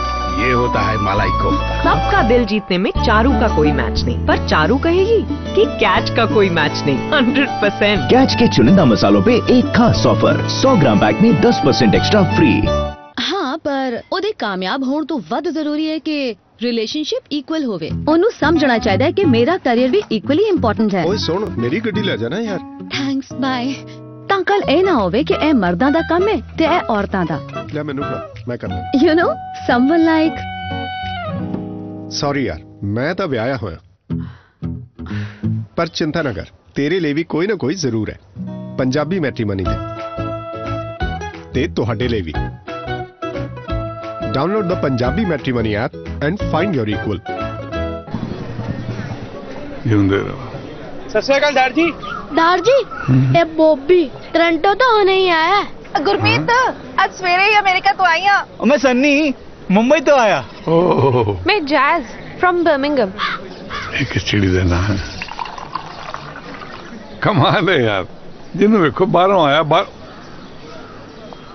S20: ये होता है मलाई कोफ्ता।
S21: सबका दिल जीतने में चारू का कोई मैच नहीं। पर चारू कहेगी कि कैच का कोई मैच नहीं। हंड्रेड परसेंट
S12: कैच के चुनिंदा मसालों पे एक खास ऑफ़र 100 ग्राम पैक में 10 परसेंट एक्स्ट्रा फ्री
S22: ਪਰ ਉਹਦੇ ਕਾਮਯਾਬ ਹੋਣ ਤੋਂ ਵੱਧ ਜ਼ਰੂਰੀ ਹੈ ਕਿ ਰਿਲੇਸ਼ਨਸ਼ਿਪ ਇਕੁਅਲ ਹੋਵੇ। ਉਹਨੂੰ ਸਮਝਣਾ ਚਾਹੀਦਾ ਹੈ ਕਿ ਮੇਰਾ ਕੈਰੀਅਰ ਵੀ ਇਕੁਅਲੀ ਇੰਪੋਰਟੈਂਟ ਹੈ।
S18: ਓਏ ਸੁਣ ਮੇਰੀ ਗੱਡੀ ਲੈ ਜਾਣਾ ਯਾਰ।
S22: ਥੈਂਕਸ ਬਾਏ ਤਾਂ ਕੱਲ ਇਹ ਨਾ ਹੋਵੇ ਕਿ ਇਹ ਮਰਦਾਂ ਦਾ ਕੰਮ ਹੈ ਤੇ ਇਹ ਔਰਤਾਂ ਦਾ।
S18: ਲੈ ਮੈਨੂੰ ਫੜਾ ਮੈਂ ਕਰਨਾ।
S22: You know someone like
S18: sorry ਯਾਰ ਮੈਂ ਤਾਂ ਵਿਆਹਿਆ ਹੋਇਆ। ਪਰ ਚਿੰਤਾ ਨਾ ਕਰ ਤੇਰੇ ਲਈ ਵੀ ਕੋਈ ਨਾ ਕੋਈ ਜ਼ਰੂਰ ਹੈ। ਪੰਜਾਬੀ ਮੈਟਰੀਮਨੀ ਤੇ ਤੇ ਤੁਹਾਡੇ ਲਈ ਵੀ।
S20: Download
S23: the Punjabi Matrimony app and
S24: find your equal. सस्याकाल हम्म। तो होने ही आया
S25: गुरमीत हाँ? आज सवेरे ही अमेरिका तो आई हूँ।
S26: मैं सन्नी मुंबई तो आया।
S24: मैं जैज फ्रॉम
S20: बर्मिंग एक चिड़ी देना है। कमाल है यार। जिन्होंने देखो बाहरों आया बाहर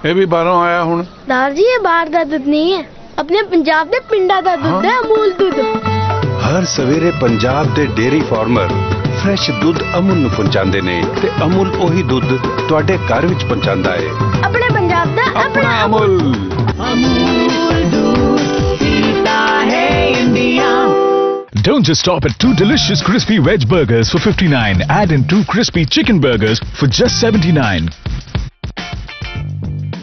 S20: ਇਹ ਵੀ ਬਾਹਰੋਂ ਆਇਆ ਹੁਣ।
S24: ਦਾਰ ਜੀ ਇਹ ਬਾਹਰ ਦਾ ਦੁੱਧ ਨਹੀਂ ਹੈ। ਆਪਣੇ ਪੰਜਾਬ ਦੇ ਪਿੰਡਾਂ ਦਾ ਦੁੱਧ ਹੈ। ਅਮੂਲ ਦੁੱਧ।
S18: ਹਰ ਸਵੇਰੇ ਪੰਜਾਬ ਦੇ ਡੇਰੀ ਫਾਰਮਰ ਫਰੈਸ਼ ਦੁੱਧ ਅਮੂਲ ਨੂੰ ਪਹੁੰਚਾਉਂਦੇ ਨੇ ਤੇ ਅਮੂਲ ਉਹੀ ਦੁੱਧ ਤੁਹਾਡੇ ਘਰ ਵਿੱਚ ਪਹੁੰਚਾਉਂਦਾ ਹੈ।
S24: ਆਪਣੇ ਪੰਜਾਬ ਦਾ ਆਪਣਾ
S18: Amul.
S27: Don't just stop at two delicious crispy veg burgers for 59. Add in two crispy chicken burgers for just 79.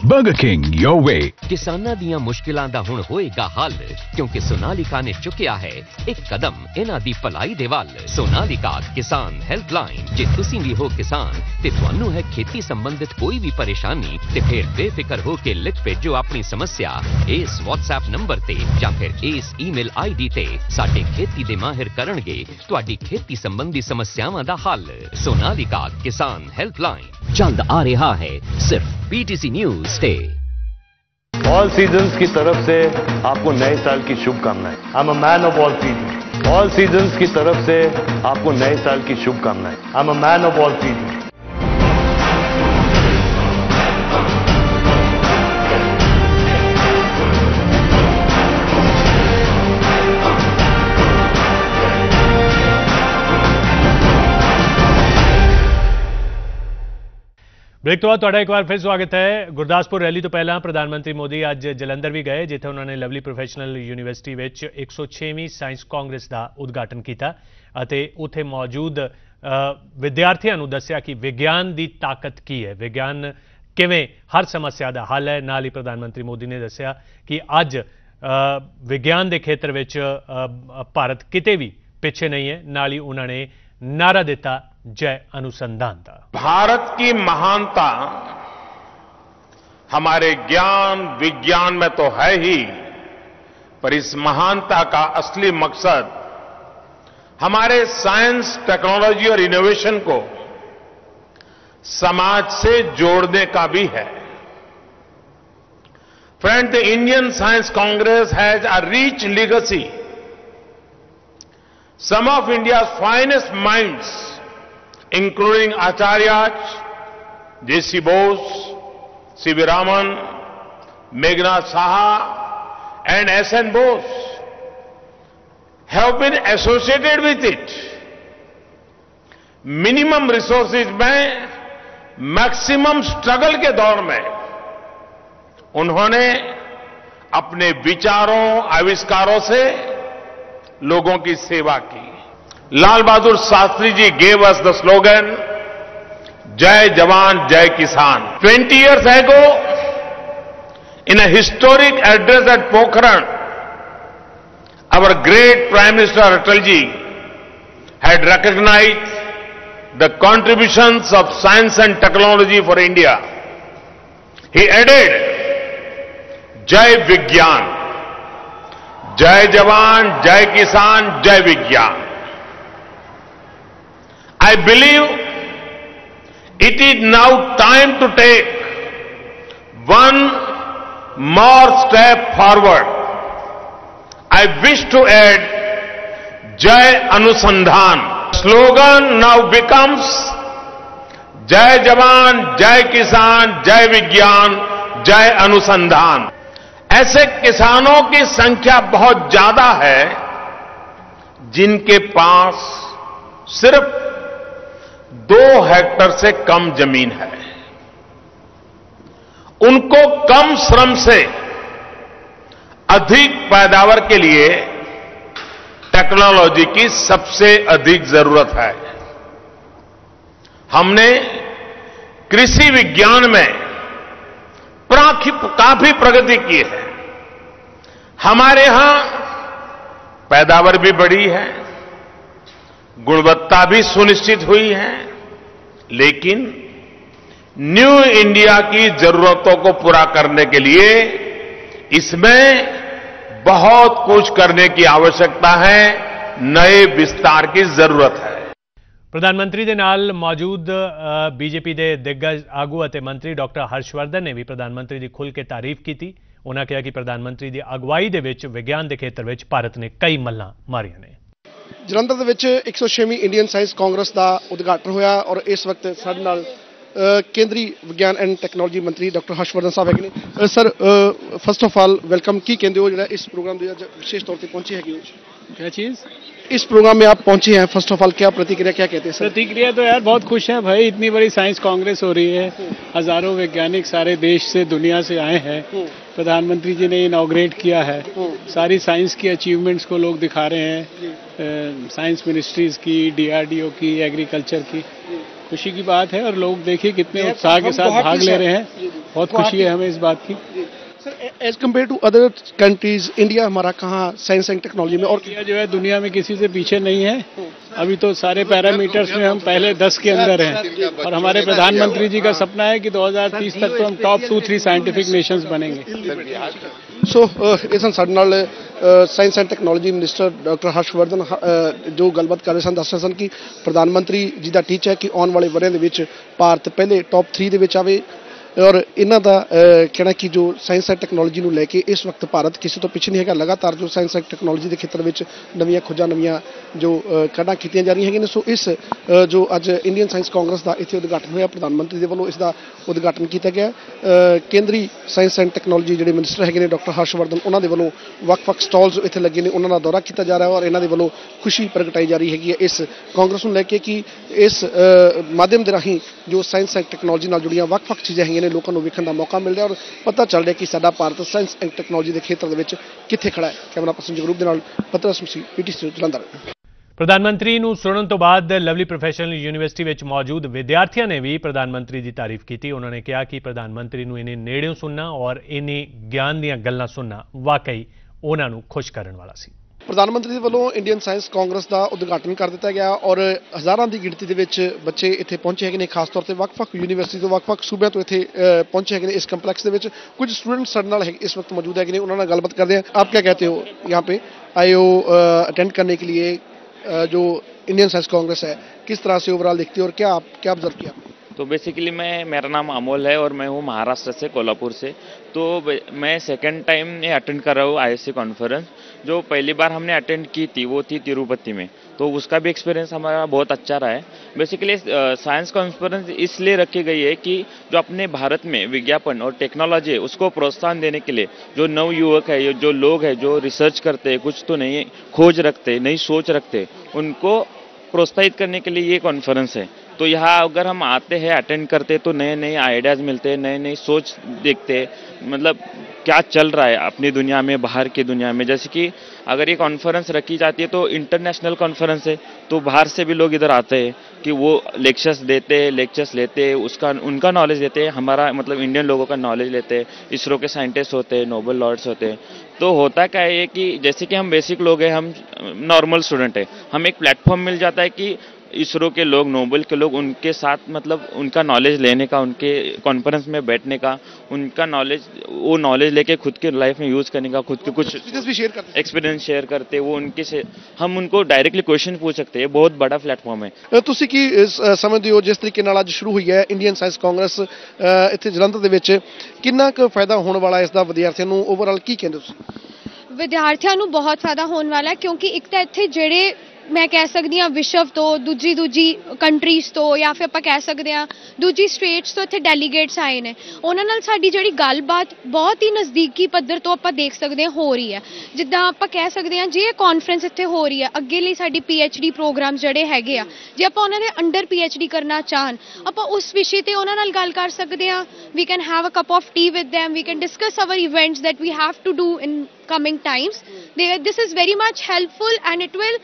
S27: Burger King, your way.
S8: ਕਿਸਾਨਾਂ ਦੀਆਂ ਮੁਸ਼ਕਿਲਾਂ ਦਾ ਹੁਣ ਹੋਏਗਾ ਹੱਲ ਕਿਉਂਕਿ ਸੋਨਾਲੀਕਾ ਨੇ ਚੁੱਕਿਆ ਹੈ ਇੱਕ ਕਦਮ ਇਹਨਾਂ ਦੀ ਭਲਾਈ ਦੇ ਵੱਲ। ਸੋਨਾਲੀਕਾ ਕਿਸਾਨ ਹੈਲਪਲਾਈਨ ਜੇ ਤੁਸੀਂ ਵੀ ਹੋ ਕਿਸਾਨ ਤੇ ਤੁਹਾਨੂੰ ਹੈ ਖੇਤੀ ਸੰਬੰਧਿਤ ਕੋਈ ਵੀ ਪਰੇਸ਼ਾਨੀ ਤੇ ਫਿਰ ਬੇਫਿਕਰ ਹੋ ਕੇ ਲਿਖ ਭੇਜੋ ਆਪਣੀ ਸਮੱਸਿਆ ਇਸ WhatsApp ਨੰਬਰ ਤੇ ਜਾਂ ਫਿਰ ਇਸ ਈਮੇਲ ਆਈਡੀ ਤੇ। ਸਾਡੇ ਖੇਤੀ ਦੇ ਮਾਹਿਰ ਕਰਨਗੇ ਤੁਹਾਡੀ ਖੇਤੀ ਸੰਬੰਧੀ ਸਮੱਸਿਆਵਾਂ ਦਾ ਹੱਲ। ਸੋਨਾਲੀਕਾ ਕਿਸਾਨ ਹੈਲਪਲਾਈਨ। जल्द आ रहा है। सिर्फ़ पीटीसी न्यूज़ से
S13: ऑल सीज़न की तरफ़ से आपको नए साल की शुभकामनाएँ। I am a man of all season all season की तरफ़ से आपको नए साल की शुभकामनाएँ। I am a man of all season
S1: break ਤੋਂ ਬਾਅਦ ਤੁਹਾਡਾ ਇੱਕ ਵਾਰ ਫਿਰ ਸਵਾਗਤ ਹੈ। ਗੁਰਦਾਸਪੁਰ ਰੈਲੀ ਤੋਂ ਪਹਿਲਾਂ ਪ੍ਰਧਾਨ ਮੰਤਰੀ ਮੋਦੀ ਅੱਜ ਜਲੰਧਰ ਵੀ ਗਏ, ਜਿੱਥੇ ਉਹਨਾਂ ਨੇ ਲਵਲੀ ਪ੍ਰੋਫੈਸ਼ਨਲ ਯੂਨੀਵਰਸਿਟੀ ਵਿੱਚ 106ਵੀਂ ਸਾਇੰਸ ਕਾਂਗਰਸ ਦਾ ਉਦਘਾਟਨ ਕੀਤਾ ਅਤੇ ਉੱਥੇ ਮੌਜੂਦ ਵਿਦਿਆਰਥੀਆਂ ਨੂੰ ਦੱਸਿਆ ਕਿ ਵਿਗਿਆਨ ਦੀ ਤਾਕਤ ਕੀ ਹੈ। ਵਿਗਿਆਨ ਕਿਵੇਂ ਹਰ ਸਮੱਸਿਆ ਦਾ ਹੱਲ ਹੈ? ਨਾਲ ਹੀ ਪ੍ਰਧਾਨ ਮੰਤਰੀ ਮੋਦੀ ਨੇ ਦੱਸਿਆ ਕਿ ਅੱਜ ਵਿਗਿਆਨ ਦੇ ਖੇਤਰ ਵਿੱਚ ਭਾਰਤ ਕਿਤੇ ਵੀ ਪਿੱਛੇ ਨਹੀਂ ਹੈ। ਨਾਲ ਹੀ ਉਹਨਾਂ ਨੇ ਨਾਰਾ ਦਿੱਤਾ ਜੈ अनुसंधान ਦਾ
S28: भारत की महानता हमारे ज्ञान विज्ञान में तो है ही पर इस महानता का असली मकसद हमारे साइंस टेक्नोलॉजी और इनोवेशन को समाज से जोड़ने का भी है। Friend the Indian Science Congress has a rich legacy some of India's finest minds, including Acharyas, J.C. Bose, C.V. Raman, Meghnad Saha, and S.N. Bose, have been associated with it. Minimum resources में मैक्सिमम स्ट्रगल के दौर में उन्होंने अपने विचारों आविष्कारों से लोगों की सेवा की Lal Bahadur Shastri ji gave us the slogan Jai Jawan Jai किसान 20 years ago in a historic address at pokhran our great prime minister atalji had recognized the contributions of science and technology for india he added jai vigyan जय जवान जय किसान जय विज्ञान I believe it is now time to take one more step forward. I wish to add Jai Anusandhan. Slogan now becomes Jai Jawan, Jai Kisan, Jai Vigyan, Jai Anusandhan. ऐसे किसानों की संख्या बहुत ज़्यादा है जिनके पास सिर्फ़ दो हेक्टर से कम ज़मीन है। उनको कम श्रम से अधिक पैदावार के लिए टेक्नोलॉजी की सबसे अधिक ज़रूरत है। हमने कृषि विज्ञान में काफ़ी प्रगति की है। हमारे यहाँ पैदावार भी बढ़ी है। गुणवत्ता भी सुनिश्चित हुई है लेकिन न्यू इंडिया की जरूरतों को पूरा करने के लिए इसमें बहुत कुछ करने की आवश्यकता है नए विस्तार की जरूरत है
S1: ਪ੍ਰਧਾਨ ਮੰਤਰੀ ਦੇ ਨਾਲ ਮੌਜੂਦ ਬੀਜੇਪੀ ਦੇ ਦਿੱਗਜ ਆਗੂ ਅਤੇ ਮੰਤਰੀ ਡਾਕਟਰ ਹਰਸ਼ਵਰਧਨ ਨੇ ਵੀ ਪ੍ਰਧਾਨ ਮੰਤਰੀ ਦੀ ਖੁੱਲ੍ਹ ਕੇ ਤਾਰੀਫ ਕੀਤੀ ਉਹਨਾਂ ਕਿਹਾ ਕਿ ਪ੍ਰਧਾਨ ਮੰਤਰੀ ਦੀ ਅਗਵਾਈ ਦੇ ਵਿੱਚ ਵਿਗਿਆਨ ਦੇ ਖੇਤਰ ਵਿੱਚ ਭਾਰਤ ਨੇ ਕਈ ਮੱਲਾਂ ਮਾਰੀਆਂ ਨੇ
S29: ਜਲੰਧਰ ਦੇ ਵਿੱਚ 106ਵੀਂ ਇੰਡੀਅਨ ਸਾਇੰਸ ਕਾਂਗਰਸ ਦਾ ਉਦਘਾਟਨ ਹੋਇਆ ਔਰ ਇਸ ਵਕਤ ਸਾਡੇ ਨਾਲ ਕੇਂਦਰੀ ਵਿਗਿਆਨ ਐਂਡ ਟੈਕਨੋਲੋਜੀ ਮੰਤਰੀ ਡਾਕਟਰ ਹਰਸ਼ਵਰਧਨ ਸਾਹਿਬ ਹੈਗੇ ਨੇ। Sir first of all welcome ਕੀ ਕਹਿੰਦੇ ਹੋ ਜਿਹੜਾ ਇਸ ਪ੍ਰੋਗਰਾਮ ਦੇ ਅੱਜ ਵਿਸ਼ੇਸ਼ ਤੌਰ ਤੇ ਪਹੁੰਚੇ ਹੈਗੇ ਹੋ?
S30: ਕੀ ਚੀਜ਼?
S29: इस प्रोग्राम में आप पहुँचे हैं? फ़र्स्ट ऑफ़ ऑल क्या प्रतिक्रिया क्या कहते हैं
S30: प्रतिक्रिया तो यार बहुत खुश है भाई इतनी बड़ी साइंस कांग्रेस हो रही है। हज़ारों वैज्ञानिक सारे देश से दुनिया से आए हैं। प्रधानमंत्री जी ने इनाग्रेट किया है। सारी साइंस की अचीवमेंट्स को लोग दिखा रहे हैं। साइंस मिनिस्ट्रीज की डीआरडीओ की एग्रीकल्चर की। खुशी की बात है और लोग देखिए कितने उत्साह के साथ भाग ले रहे हैं। बहुत खुशी है हमें इस बात की।
S29: as compare to other countries India हमारा कहाँ साइंस एंड टेक्नोलॉजी में और
S30: इंडिया जो है दुनिया में किसी से पीछे नहीं है अभी तो सारे पैरामीटर्स में हम पहले दस के अंदर हैं और हमारे प्रधानमंत्री जी का सपना है कि 2030 तक तो हम top two three scientific nations बनेंगे
S29: ਸੋ ਇਸ ਹਨ ਸਾਡੇ ਨਾਲ science and technology minister doctor Harshvardhan uh, ਜੋ ਗੱਲਬਾਤ ਕਰ ਰਹੇ ਸਨ ਦੱਸ ਰਹੇ ਸਨ ਕਿ ਪ੍ਰਧਾਨ ਮੰਤਰੀ ਜੀ ਦਾ ਟੀਚਾ ਹੈ ਕਿ ਆਉਣ ਵਾਲੇ ਵਰ੍ਹਿਆਂ ਦੇ ਵਿੱਚ ਭਾਰਤ ਪਹਿਲੇ ਟੌਪ 3 ਦੇ ਵਿੱਚ ਆਵੇ ਔਰ ਇਹਨਾਂ ਦਾ ਕਹਿਣਾ ਕਿ ਜੋ ਸਾਇੰਸ ਐਂਡ ਟੈਕਨੋਲੋਜੀ ਨੂੰ ਲੈ ਕੇ ਇਸ ਵਕਤ ਭਾਰਤ ਕਿਸੇ ਤੋਂ ਪਿੱਛੇ ਨਹੀਂ ਹੈਗਾ। ਲਗਾਤਾਰ ਜੋ ਸਾਇੰਸ ਐਂਡ ਟੈਕਨੋਲੋਜੀ ਦੇ ਖੇਤਰ ਵਿੱਚ ਨਵੀਆਂ ਖੋਜਾਂ ਨਵੀਆਂ ਜੋ ਅ, ਕਾਢਾਂ ਕੀਤੀਆਂ ਜਾ ਰਹੀਆਂ ਹੈਗੀਆਂ ਨੇ ਸੋ ਇਸ ਜੋ ਅੱਜ ਇੰਡੀਅਨ ਸਾਇੰਸ ਕਾਂਗਰਸ ਦਾ ਇੱਥੇ ਉਦਘਾਟਨ ਹੋਇਆ ਪ੍ਰਧਾਨ ਮੰਤਰੀ ਦੇ ਵੱਲੋਂ ਇਸ ਦਾ ਉਦਘਾਟਨ ਕੀਤਾ ਗਿਆ। ਕੇਂਦਰੀ ਸਾਇੰਸ ਐਂਡ ਟੈਕਨੋਲੋਜੀ ਜਿਹੜੇ ਮਿਨਿਸਟਰ ਹੈਗੇ ਨੇ ਡਾਕਟਰ ਹਰਸ਼ਵਰਧਨ ਉਹਨਾਂ ਦੇ ਵੱਲੋਂ ਵੱਖ-ਵੱਖ ਸਟਾਲਸ ਇੱਥੇ ਲੱਗੇ ਨੇ ਉਹਨਾਂ ਦਾ ਦੌਰਾ ਕੀਤਾ ਜਾ ਰਿਹਾ ਔਰ ਇਹਨਾਂ ਦੇ ਵੱਲੋਂ ਖੁਸ਼ੀ ਪ੍ਰਗਟਾਈ ਜਾ ਰਹੀ ਹੈਗੀ ਹੈ। ਇਸ ਕਾਂਗਰਸ ਨੂੰ ਲੈ ਕੇ ਕਿ ਇਸ ਮਾਧਿਅਮ ਦੇ ਰਾਹੀਂ ਜੋ ਸਾਇੰਸ ਐਂਡ ਟੈਕਨੋਲੋਜੀ ਨਾਲ ਜੁੜੀਆਂ ਵੱਖ-ਵੱਖ ਚੀਜ਼ਾਂ ਹੈਗੀਆਂ ਨੇ ਲੋਕਾਂ ਨੂੰ ਵੇਖਣ ਦਾ ਮੌਕਾ ਮਿਲ ਰਿਹਾ ਔਰ ਪਤਾ ਚੱਲ ਰਿਹਾ ਕਿ ਸਾਡਾ ਭਾਰਤ ਸਾਇੰਸ ਐਂਡ ਟੈਕਨੋਲੋਜੀ ਦੇ ਖੇਤਰ ਦੇ ਵਿੱਚ ਕਿੱਥੇ ਖੜਾ ਹੈ। ਕੈਮਰਾ ਪਰਸਨ ਜਗਰੂਪ ਦੇ ਨਾਲ ਪਤਰਾ ਸਮਸੀ ਪੀਟੀਸੀ ਜਲੰਧਰ।
S31: ਪ੍ਰਧਾਨ ਮੰਤਰੀ ਨੂੰ ਸੁਣਨ ਤੋਂ ਬਾਅਦ ਲਵਲੀ ਪ੍ਰੋਫੈਸ਼ਨਲ ਯੂਨੀਵਰਸਿਟੀ ਵਿੱਚ ਮੌਜੂਦ ਵਿਦਿਆਰਥੀਆਂ ਨੇ ਵੀ ਪ੍ਰਧਾਨ ਮੰਤਰੀ ਦੀ ਤਾਰੀਫ ਕੀਤੀ। ਉਹਨਾਂ ਨੇ ਕਿਹਾ ਕਿ ਪ੍ਰਧਾਨ ਮੰਤਰੀ ਨੂੰ ਇਹਨੇ ਨੇੜਿਓਂ ਸੁਣਨਾ ਔਰ ਇਹਨੇ ਗਿਆਨ ਦੀਆਂ ਗੱਲਾਂ ਸੁਣਨਾ ਵਾਕਈ ਉਹਨਾਂ ਨੂੰ ਖੁਸ਼ ਕਰਨ ਵਾਲਾ ਸੀ।
S29: ਪ੍ਰਧਾਨ ਮੰਤਰੀ ਦੇ ਵੱਲੋਂ ਇੰਡੀਅਨ ਸਾਇੰਸ ਕਾਂਗਰਸ ਦਾ ਉਦਘਾਟਨ ਕਰ ਦਿੱਤਾ ਗਿਆ ਔਰ ਹਜ਼ਾਰਾਂ ਦੀ ਗਿਣਤੀ ਦੇ ਵਿੱਚ ਬੱਚੇ ਇੱਥੇ ਪਹੁੰਚੇ ਹੈਗੇ ਨੇ ਖਾਸ ਤੌਰ ਤੇ ਵੱਖ-ਵੱਖ ਯੂਨੀਵਰਸਿਟੀ ਤੋਂ ਵੱਖ-ਵੱਖ ਸੂਬਿਆਂ ਤੋਂ ਇੱਥੇ ਅ, ਪਹੁੰਚੇ ਹੈਗੇ ਨੇ ਇਸ ਕੰਪਲੈਕਸ ਦੇ ਵਿੱਚ ਕੁਝ ਸਟੂਡੈਂਟ ਸਾਡੇ ਨਾਲ ਹੈ- ਇਸ ਵਕਤ ਮੌਜੂਦ ਹੈਗੇ ਨੇ ਉਹਨਾਂ ਨਾਲ ਗੱਲਬਾਤ ਕਰਦੇ हैं आप क्या कहते हो यहाँ पे आए हो अटेंड करने के लिए अ, जो इंडियन साइंस कांग्रेस है किस तरह से ओवरऑल देखते हो और क्या आप क्या ऑब्जर्व किया
S32: तो बेसिकली मैं, मेरा नाम अमोल है और मैं हूँ महाराष्ट्र से, कोल्हापुर से। तो मैं सेकंड टाइम ये अटेंड कर रहा हूँ आईएससी कॉन्फ्रेंस जो पहली बार हमने अटेंड की थी, वो थी तिरुपति में। तो उसका भी एक्सपीरियंस हमारा बहुत अच्छा रहा है। बेसिकली साइंस कॉन्फ्रेंस इसलिए रखी गई है कि जो अपने भारत में विज्ञापन और टेक्नोलॉजी है, उसको प्रोत्साहन देने के लिए जो नव युवक है, जो लोग हैं, जो रिसर्च करते हैं, कुछ तो नहीं खोज रखते नई सोच रखते, उनको प्रोत्साहित करने के लिए ये कॉन्फ्रेंस है। तो यहाँ अगर हम आते हैं अटेंड करते तो नए नए आइडियाज़ मिलते हैं नए नई सोच देखते मतलब क्या चल रहा है अपनी दुनिया में, बाहर की दुनिया में? जैसे कि अगर ये कॉन्फ्रेंस रखी जाती है तो इंटरनेशनल कॉन्फ्रेंस है तो बाहर से भी लोग इधर आते हैं कि वो लेक्चर्स देते हैं लेक्चर्स लेते हैं, उसका, उनका नॉलेज देते हैं, हमारा मतलब इंडियन लोगों का नॉलेज लेते हैं, इसरो के साइंटिस्ट होते हैं नोबल लॉर्ड्स होते हैं। तो होता क्या है कि जैसे कि हम बेसिक लोग हैं, हम नॉर्मल स्टूडेंट हैं, हमें एक प्लेटफॉर्म मिल जाता है कि इसरो के लोग नोबल के लोग उनके साथ मतलब उनका नॉलेज लेने का उनके कॉन्फ्रेंस में बैठने का उनका नॉलेज वो नॉलेज लेके खुद के लाइफ में यूज़ करने का खुद के कुछ
S29: एक्सपीरियंस भी शेयर करते
S32: एक्सपीरियंस शेयर करते वो उनके से हम उनको डायरेक्टली क्वेश्चन पूछ सकते हैं बहुत बड़ा प्लेटफॉर्म है
S29: ਅ, ਤੁਸੀਂ ਕੀ ਇਸ, ਅ, ਸਮਝਦੇ ਹੋ ਜਿਸ ਤਰੀਕੇ ਨਾਲ ਅੱਜ ਸ਼ੁਰੂ ਹੋਈ ਹੈ ਇੰਡੀਅਨ ਸਾਇੰਸ ਕਾਂਗਰਸ ਅ, ਇੱਥੇ ਜਲੰਧਰ ਦੇ ਵਿੱਚ ਕਿੰਨਾ ਕੁ ਫਾਇਦਾ ਹੋਣ ਵਾਲਾ ਹੈ ਇਸ ਦਾ ਵਿਦਿਆਰਥੀਆਂ ਨੂੰ ਓਵਰਆਲ ਕੀ ਕਹਿੰਦੇ ਹੋ ਤੁਸੀਂ
S33: ਵਿਦਿਆਰਥੀਆਂ ਨੂੰ ਬਹੁਤ ਫਾਇਦਾ ਹੋਣ ਵਾਲਾ ਹੈ ਕਿਉਂਕਿ ਇੱਕ ਤਾਂ ਇੱਥੇ ਜਿਹੜੇ ਮੈਂ ਕਹਿ ਸਕਦੀ ਹਾਂ ਵਿਸ਼ਵ ਤੋਂ, ਦੂਜੀ ਦੂਜੀ ਕੰਟਰੀਜ਼ ਤੋਂ ਜਾਂ ਫਿਰ ਆਪਾਂ ਕਹਿ ਸਕਦੇ ਹਾਂ ਦੂਜੀ ਸਟੇਟਸ ਤੋਂ ਇੱਥੇ ਡੈਲੀਗੇਟਸ ਆਏ ਨੇ। ਉਹਨਾਂ ਨਾਲ ਸਾਡੀ ਜਿਹੜੀ ਗੱਲਬਾਤ ਬਹੁਤ ਹੀ ਨਜ਼ਦੀਕੀ ਪੱਧਰ ਤੋਂ ਆਪਾਂ ਦੇਖ ਸਕਦੇ ਹਾਂ ਹੋ ਰਹੀ ਹੈ। ਜਿੱਦਾਂ ਆਪਾਂ ਕਹਿ ਸਕਦੇ ਹਾਂ ਜੇ ਇਹ ਕਾਨਫਰੰਸ ਇੱਥੇ ਹੋ ਰਹੀ ਹੈ, ਅੱਗੇ ਲਈ ਸਾਡੀ ਡੀ ਪ੍ਰੋਗਰਾਮ ਜਿਹੜੇ ਹੈਗੇ ਆ, ਜੇ ਆਪਾਂ ਉਹਨਾਂ ਦੇ ਅੰਡਰ ਡੀ ਕਰਨਾ ਚਾਹਨ ਆਪਾਂ ਉਸ ਵਿਸ਼ੇ ਤੇ ਉਹਨਾਂ ਨਾਲ ਗੱਲ ਕਰ ਸਕਦੇ ਹਾਂ। We can have a cup of tea with them, we can discuss our events that we have to do in coming times. They, this is very much helpful and it will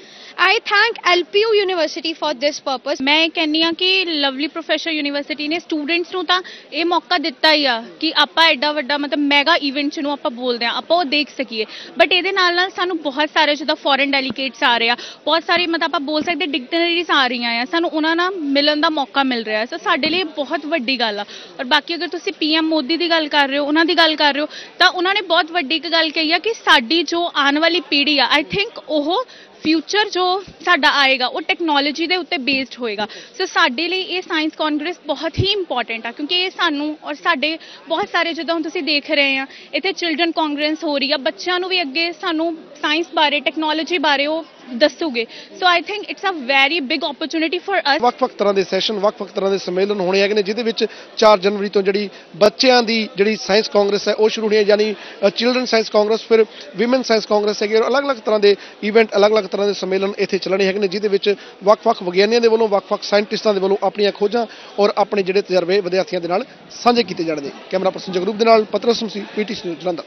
S33: I thank LPU University for this purpose.
S34: ਮੈਂ ਇਹ ਕਹਿੰਨੀ ਆ ਕਿ ਲਵਲੀ ਪ੍ਰੋਫੈਸ਼ਨਲ ਯੂਨੀਵਰਸਿਟੀ ਨੇ ਸਟੂਡੈਂਟਸ ਨੂੰ ਤਾਂ ਇਹ ਮੌਕਾ ਦਿੱਤਾ ਹੀ ਆ ਕਿ ਆਪਾਂ ਐਡਾ ਵੱਡਾ ਮਤਲਬ ਮੈਗਾ ਇਵੈਂਟ ਨੂੰ ਆਪਾਂ ਬੋਲਦੇ ਆ ਆਪਾਂ ਉਹ ਦੇਖ ਸਕੀਏ। ਬਟ ਇਹਦੇ ਨਾਲ ਨਾਲ ਸਾਨੂੰ ਬਹੁਤ ਸਾਰੇ ਜਿੱਦਾਂ ਫੋਰਨ ਡੈਲੀਗੇਟਸ ਆ ਰਹੇ ਆ ਬਹੁਤ ਸਾਰੇ ਮਤਲਬ ਆਪਾਂ ਬੋਲ ਸਕਦੇ ਡਿਕਸ਼ਨਰੀਜ਼ ਆ ਰਹੀਆਂ ਆ ਸਾਨੂੰ ਉਹਨਾਂ ਨਾਲ ਮਿਲਣ ਦਾ ਮੌਕਾ ਮਿਲ ਰਿਹਾ। ਸੋ ਸਾਡੇ ਲਈ ਇਹ ਬਹੁਤ ਵੱਡੀ ਗੱਲ ਆ। ਔਰ ਬਾਕੀ ਅਗਰ ਤੁਸੀਂ ਪੀਐਮ ਮੋਦੀ ਦੀ ਗੱਲ ਕਰ ਰਹੇ ਹੋ ਉਹਨਾਂ ਦੀ ਗੱਲ ਕਰ ਰਹੇ ਹੋ ਤਾਂ ਉਹਨਾਂ ਨੇ ਬਹੁਤ ਵੱਡੀ ਇੱਕ ਗੱਲ ਕਹੀ ਆ ਕਿ ਸਾਡੀ ਜੋ ਆਉਣ ਵਾਲੀ ਪੀੜ੍ਹੀ ਆ ਆਈ ਥਿੰਕ ਉਹ ਫਿਊਚਰ ਜੋ ਸਾਡਾ ਆਏਗਾ, ਉਹ ਟੈਕਨੋਲੋਜੀ ਦੇ ਉੱਤੇ ਬੇਸਡ ਹੋਏਗਾ। ਸੋ ਸਾਡੇ ਲਈ ਇਹ ਸਾਇੰਸ ਕਾਂਗਰਸ ਬਹੁਤ ਹੀ ਇੰਪੋਰਟੈਂਟ ਆ, ਕਿਉਂਕਿ ਇਹ ਸਾਨੂੰ ਔਰ ਸਾਡੇ ਬਹੁਤ ਸਾਰੇ ਜਦੋਂ ਤੁਸੀਂ ਦੇਖ ਰਹੇ ਆ, ਇੱਥੇ ਚਿਲਡਰਨ ਕਾਂਗਰਸ ਹੋ ਰਹੀ ਆ, ਬੱਚਿਆਂ ਨੂੰ ਵੀ ਅੱਗੇ ਸਾਨੂੰ ਸਾਇੰਸ ਬਾਰੇ ਟੈਕਨੋਲੋਜੀ ਬਾਰੇ ਉਹ ਦੱਸੂਗੇ। So I think it's a very big opportunity for us
S29: ਵੱਖ-ਵੱਖ ਤਰ੍ਹਾਂ ਦੇ ਸੈਸ਼ਨ ਵੱਖ-ਵੱਖ ਤਰ੍ਹਾਂ ਦੇ ਸੰਮੇਲਨ ਹੋਣੇ ਹੈਗੇ ਨੇ, ਜਿਹਦੇ ਵਿੱਚ 4 ਜਨਵਰੀ ਤੋਂ ਜਿਹੜੀ ਬੱਚਿਆਂ ਦੀ ਜਿਹੜੀ ਸਾਇੰਸ ਕਾਂਗਰਸ ਹੈ, ਉਹ ਸ਼ੁਰੂ ਹੋਣੀ ਹੈ, ਯਾਨੀ ਚਿਲਡਰਨ ਸਾਇੰਸ ਕਾਂਗਰਸ ਫਿਰ ਔਮਨ ਸਾਇੰਸ ਕਾਂਗਰਸ ਹੈਗੇ ਔਰ ਅਲੱਗ-ਅਲੱਗ ਤਰ੍ਹਾਂ ਦੇ ਇਵੈਂਟ ਅਲੱਗ-ਅਲੱਗ ਤਰ੍ਹਾਂ ਦੇ ਸੰਮੇਲਨ ਇੱਥੇ ਚੱਲਣੇ ਹੈਗੇ ਨੇ, ਜਿਹਦੇ ਵਿੱਚ ਵੱਖ-ਵੱਖ ਵਿਗਿਆਨੀਆਂ ਦੇ ਵੱਲੋਂ, ਵੱਖ-ਵੱਖ ਸਾਇੰਟਿਸਟਾਂ ਦੇ ਵੱਲੋਂ ਆਪਣੀਆਂ ਖੋਜਾਂ ਔਰ ਆਪਣੇ ਜਿਹੜੇ ਤਜਰਬੇ ਵਿਦਿਆਰਥੀਆਂ ਦੇ ਨਾਲ ਸਾਂਝੇ ਕੀਤੇ ਜਾਣਗੇ। ਕੈਮਰਾ ਪਰਸਨ ਜਗਰੂਪ ਦੇ ਨਾਲ, ਪਤਰਸ ਸਮਸੀ ਪੀਟੀਸੀ ਨਿਊਜ਼, ਜਲੰਧਰ।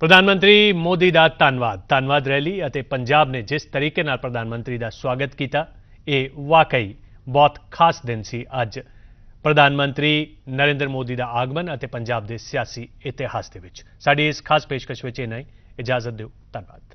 S31: ਪ੍ਰਧਾਨ ਮੰਤਰੀ ਮੋਦੀ ਦਾ ਧੰਨਵਾਦ। ਧੰਨਵਾਦ ਰੈਲੀ ਅਤੇ ਪੰਜਾਬ ਨੇ ਜਿਸ ਤਰੀਕੇ ਨਾਲ ਪ੍ਰਧਾਨ ਮੰਤਰੀ ਦਾ ਸਵਾਗਤ ਕੀਤਾ, ਇਹ ਵਾਕਈ ਬਹੁਤ ਖਾਸ ਦਿਨ ਸੀ ਅੱਜ। ਪ੍ਰਧਾਨ ਮੰਤਰੀ ਨਰਿੰਦਰ ਮੋਦੀ ਦਾ ਆਗਮਨ ਅਤੇ ਪੰਜਾਬ ਦੇ ਸਿਆਸੀ ਇਤਿਹਾਸ ਦੇ ਵਿੱਚ। ਸਾਡੀ ਇਸ ਖਾਸ ਪੇਸ਼ਕਸ਼ ਵਿੱਚ ਇਹ ਨਹੀਂ ਇਜਾਜ਼ਤ ਦਿਓ। ਧੰਨਵਾਦ।